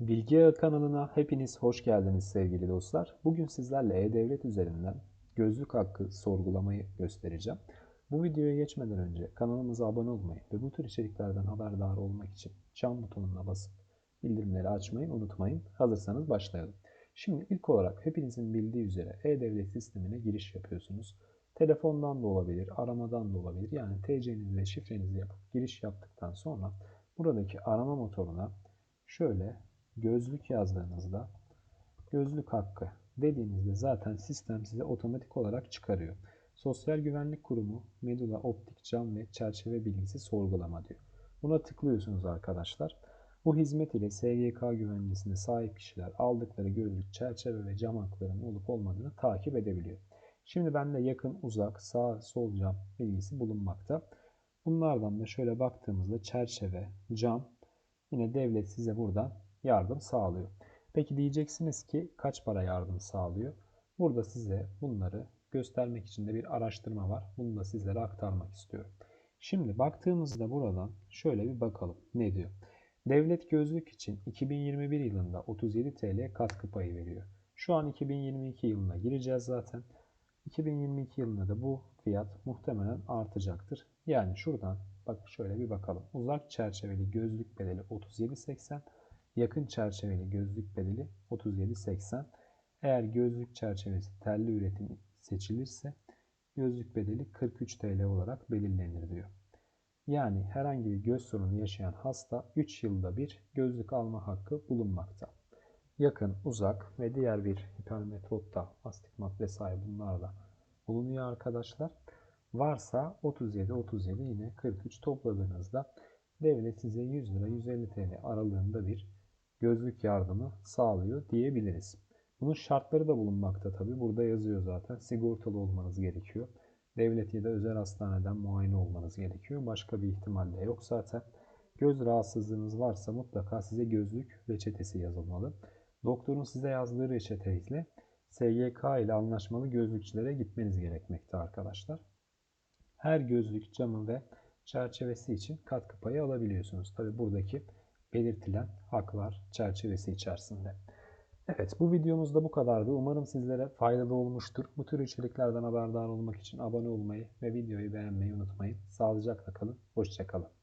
Bilgi Ağı kanalına hepiniz hoş geldiniz sevgili dostlar. Bugün sizlerle E-Devlet üzerinden gözlük hakkı sorgulamayı göstereceğim. Bu videoya geçmeden önce kanalımıza abone olmayı ve bu tür içeriklerden haberdar olmak için çan butonuna basıp bildirimleri açmayı unutmayın. Hazırsanız başlayalım. Şimdi ilk olarak hepinizin bildiği üzere E-Devlet sistemine giriş yapıyorsunuz. Telefondan da olabilir, aramadan da olabilir. Yani TC'nizi ve şifrenizi yapıp giriş yaptıktan sonra buradaki arama motoruna şöyle gözlük yazdığınızda gözlük hakkı dediğinizde zaten sistem size otomatik olarak çıkarıyor. Sosyal Güvenlik Kurumu Medula optik cam ve çerçeve bilgisi sorgulama diyor. Buna tıklıyorsunuz arkadaşlar. Bu hizmet ile SGK güvencesine sahip kişiler aldıkları gözlük, çerçeve ve cam haklarının olup olmadığını takip edebiliyor. Şimdi bende yakın, uzak, sağ, sol cam bilgisi bulunmakta. Bunlardan da şöyle baktığımızda çerçeve, cam, yine devlet size buradan yardım sağlıyor. Peki diyeceksiniz ki kaç para yardım sağlıyor? Burada size bunları göstermek için de bir araştırma var. Bunu da sizlere aktarmak istiyorum. Şimdi baktığımızda buradan şöyle bir bakalım. Ne diyor? Devlet gözlük için 2021 yılında 37 TL katkı payı veriyor. Şu an 2022 yılına gireceğiz zaten. 2022 yılında da bu fiyat muhtemelen artacaktır. Yani şuradan bak şöyle bir bakalım. Uzak çerçeveli gözlük bedeli 37.80 Yakın çerçeveli gözlük bedeli 37.80. Eğer gözlük çerçevesi telli üretim seçilirse gözlük bedeli 43 TL olarak belirlenir diyor. Yani herhangi bir göz sorunu yaşayan hasta 3 yılda bir gözlük alma hakkı bulunmakta. Yakın, uzak ve diğer bir hipermetrotta, astigmat vesaire bunlar da bulunuyor arkadaşlar. Varsa 37, 37 yine 43 topladığınızda devlet size 100 lira 150 TL aralığında bir gözlük yardımı sağlıyor diyebiliriz. Bunun şartları da bulunmakta tabi. Burada yazıyor zaten. Sigortalı olmanız gerekiyor. Devlet ya da özel hastaneden muayene olmanız gerekiyor. Başka bir ihtimal de yok zaten. Göz rahatsızlığınız varsa mutlaka size gözlük reçetesi yazılmalı. Doktorun size yazdığı reçeteyle SGK ile anlaşmalı gözlükçülere gitmeniz gerekmekte arkadaşlar. Her gözlük camı ve çerçevesi için katkı payı alabiliyorsunuz. Tabi buradaki belirtilen haklar çerçevesi içerisinde. Evet bu videomuz da bu kadardı. Umarım sizlere faydalı olmuştur. Bu tür içeriklerden haberdar olmak için abone olmayı ve videoyu beğenmeyi unutmayın. Sağlıcakla kalın. Hoşçakalın.